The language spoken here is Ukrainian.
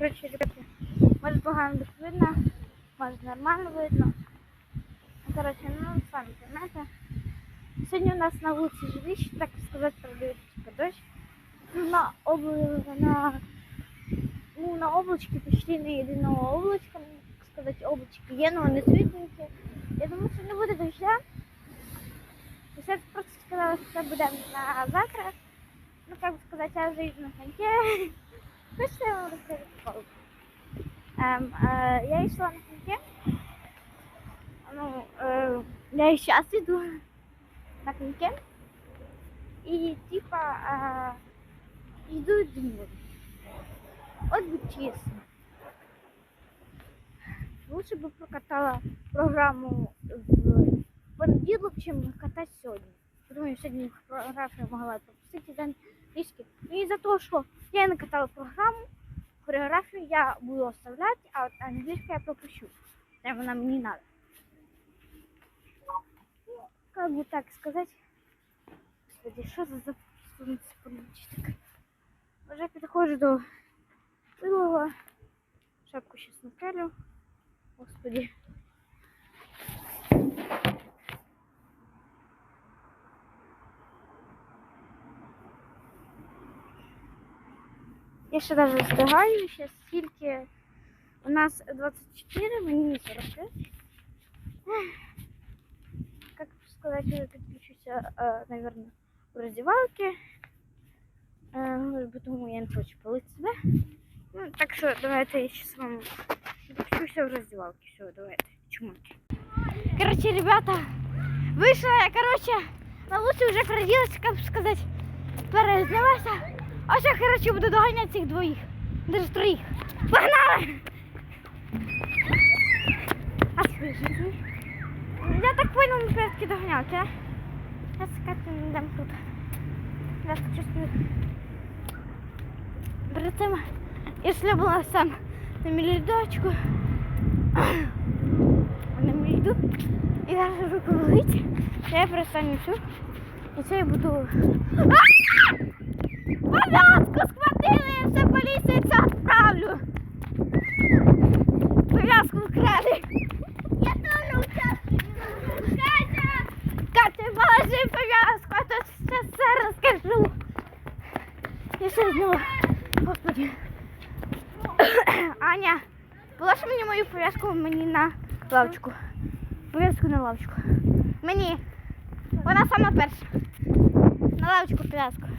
Коротше, ребята, може погано так видно, може нормально видно. Коротше, ну самі знаєте. Сьогодні у нас на вулиці жилище, так сказати, продають типа дощ. Ну, на об... на ну, на облачке почти не єдиного облачка, ну, так сказати, облачки є, але вони світленькі. Я думаю, що не буде дождя. Все просто сказали, що це буде на завтра. Ну, как бы сказать, я иду на коньке. Ну, что я вам расскажу по поводу? Эм, э, я шла на коньке. Ну, э, я и сейчас иду на коньке. И типа э, иду и думаю. Вот бы честно. Лучше бы прокатала программу в понеділок, чим катати сьогодні. Думаю, сьогодні хореографія могла пропустити за трішки. І за того, що я не катала програму, хореографію я буду оставляти, а от англійську я пропущу. Там вона мені не надо. Как бы так сказать. Господи, що за запуститься так? Вже підходжу до вилова. Шапку сейчас напялю. Господи. Я ще даже встигаю, ще скільки у нас 24, мені 45. Как сказать, я подключусь, э, наверное, в раздевалке. Может, потому я не хочу полить себя. Ну, так что давайте я сейчас вам подключусь в раздевалке. Все, давайте, чумаки. Короче, ребята, вышла я, короче, на лучше уже проделась, как сказать, перезнялася. А ще, коротше, буду доганяти цих двоїх. Даже троїх. Погнали! А слышишь? Я так понял, мы порядке догоняти, а? Сейчас как-то не дам тут. Я чувствую. Перед цим я шлюбила сам на мілідочку. На міліду. І зараз руку болить. Я перестану цю. І це я буду... Пов'язку схватили, я все поліцію це відправлю. Пов'язку вкрали. Я теж участвую. Катя! Катя, положи пов'язку, а то сейчас все розкажу. Я ще знову. Господи. Аня, положи мені мою пов'язку мені на лавочку. Пов'язку на лавочку. Мені. Вона сама перша. На лавочку пов'язку.